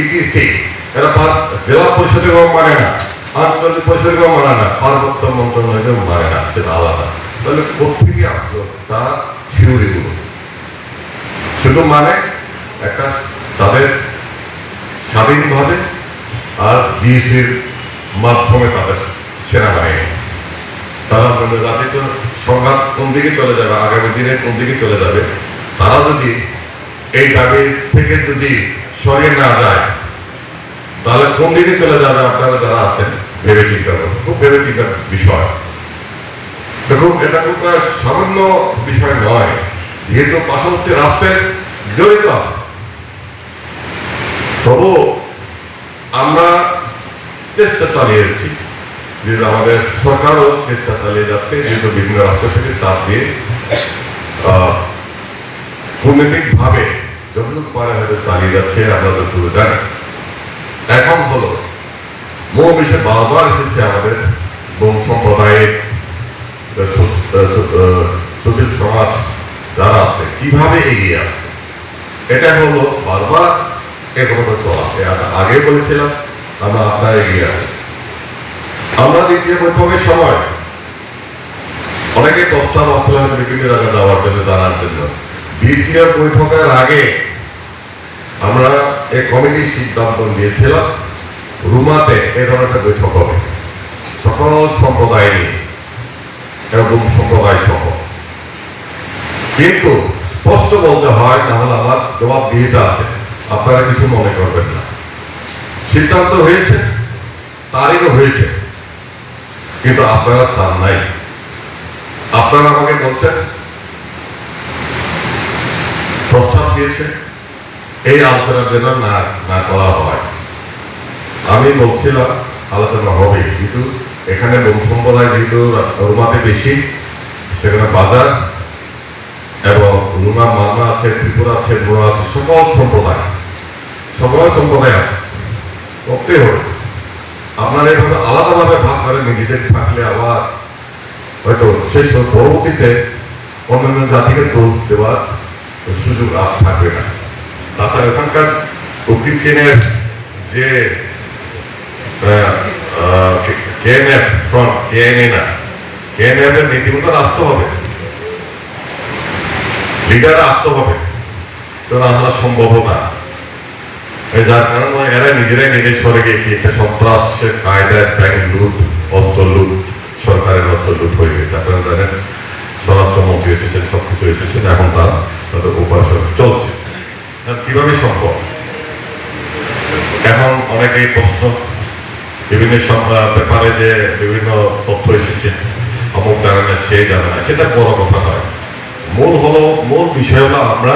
Etc এরা জেলা পরিষদেও মানে না, আঞ্চলিক পরিষদেও মানে না, পার্বত্য মন্ত্রণালয়কেও মানে না, সেটা আলাদা। তাহলে কোথেকে আসলো? তার থিওরিগুলো শুধু মানে একটা তাদের স্বাধীনভাবে আর জিএসির মাধ্যমে তাদের সেনাবাহিনী। তারা বলবে জাতির সংঘাত কোন দিকে চলে যাবে? আগামী দিনে কোন দিকে চলে যাবে? তারা যদি এই দাবি থেকে যদি সরিয়ে না যায়, তাহলে কোন দিকে চলে যাবে আপনারা যারা আছেন? ভেবে চিন্তা করুন, খুব ভেবে চিন্তার বিষয়। দেখুন, এটা খুব সামান্য বিষয় নয়, যেহেতু পার্শ্ববর্তী রাষ্ট্রের জড়িত আছে। তবু আমরা চেষ্টা চালিয়ে যাচ্ছি, যেহেতু আমাদের সরকারও চেষ্টা চালিয়ে যাচ্ছে, যেহেতু বিভিন্ন রাষ্ট্র থেকে চাপ দিয়ে কূটনৈতিকভাবে যতটুকু পারে হয়তো চালিয়ে যাচ্ছে, আমরা যতটুকু জানি। এখন হলো বিষয় বারবার এসেছে আমাদের বং সম্প্রদায়ের সুশীল সমাজ যারা আছে, কীভাবে এগিয়ে আসবে? এটা হলো বারবার একথা চলাছে আর আগে বলেছিলাম, আমরা আপনারা এগিয়ে আছি আমরা দ্বিতীয় বৈঠকের সময় অনেকে প্রস্তাব আসলে বিভিন্ন জায়গায় যাওয়ার জন্য জানার জন্য দ্বিতীয় বৈঠকের আগে আমরা এই কমিটির সিদ্ধান্ত নিয়েছিলাম, রুমাতে এ ধরনের বৈঠক হবে। সকল সম্প্রদায় নিয়ে, এবং সম্প্রদায় সহ। কিন্তু স্পষ্ট বলতে হয়, তাহলে আমার জবাবদিহিতা আছে, আপনারা কিছু মনে করবেন না। সিদ্ধান্ত হয়েছে, তারিখও হয়েছে, কিন্তু আপনারা চান নাই। আপনারা আমাকে বলছেন প্রস্তাব দিয়েছে। এই আলোচনার জন্য না না করা হয়। আমি বলছিলাম, আলোচনা হবে, কিন্তু এখানে লোক সম্প্রদায় যেহেতু রুমাতে বেশি, সেখানে বাজার এবং রুমা মামা আছে, ত্রিপুরা আছে মোড়া আছে, সকল সম্প্রদায় সকল সম্প্রদায় আছে। করতে হবে। আপনারা এভাবে আলাদাভাবে ভাগ করে নিজেদের থাকলে আবার হয়তো শেষ পরবর্তীতে অন্যান্য জাতিকে দোষ দেওয়ার সুযোগ আর থাকবে না। তাছাড়া এখানকার উদ্ভিদ চেনের যে আসতে হবে। না। যার কারণে এরা নিজেরাই নিজের সরে গিয়ে লুট, অস্ত্র লুট, সরকারের অস্ত্র লুট হয়ে গেছে। আপনারা জানেন, স্বরাষ্ট্রমন্ত্রী এসেছেন এখন তার তাদের উপাসন চলছে আর কীভাবে সম্ভব এখন অনেকেই প্রশ্ন বিভিন্ন ব্যাপারে যে বিভিন্ন তথ্য এসেছে অমুক জানে না সে জানে না সেটা বড় কথা নয়। মূল হলো মূল বিষয় হলো আমরা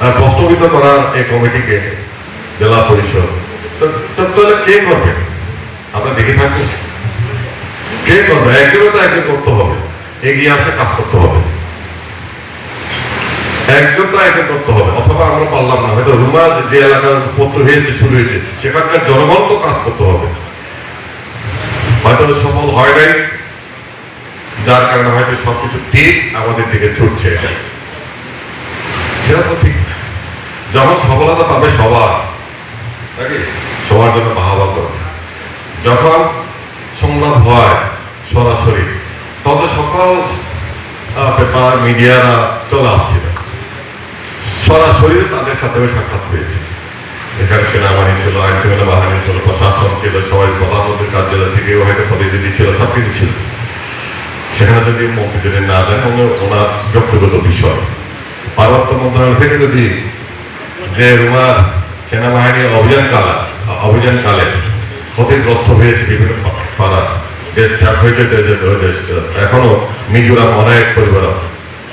আহ, প্রস্তাবিত করার এই কমিটিকে জেলা পরিষদ। তাহলে কে করবে? আমরা দেখে থাকব কে করবে? একজনও তো একজন করতে হবে। এগিয়ে আসে কাজ করতে হবে। একজন তো একজন করতে হবে অথবা আমরা পারলাম না। রুমা যে এলাকার হয়েছে, শুরু হয়েছে, সেখানকার জনগণ তো কাজ করতে হবে। হয়তো সফল হয় নাই, যার কারণে হয়তো সবকিছু ঠিক আমাদের দিকে ছুটছে সেটা তো ঠিক। যখন সফলতা পাবে সবার, নাকি? সবার জন্য বাহাবা করবে। যখন সংলাপ হয় সরাসরি, তখন সকল পেপার, মিডিয়ারা চলে আসছিল সরাসরি তাদের সাথেও সাক্ষাৎ হয়েছে এখানে সেনাবাহিনী ছিল আইন শৃঙ্খলা বাহিনী ছিল প্রশাসন ছিল সবাই প্রধানমন্ত্রীর কার্যালয় থেকে হয়তো প্রতিনিধি ছিল সব কিছু ছিল সেখানে যদি মন্ত্রী যদি না দেন ওনার ব্যক্তিগত বিষয় পার্বত্য মন্ত্রণালয় থেকে যদি যে রুমার সেনাবাহিনী অভিযান কালা অভিযান কালে ক্ষতিগ্রস্ত হয়েছে বিভিন্ন পাড়া দেশ ত্যাগ হয়েছে এখনও মিজোরাম অনেক পরিবার আছে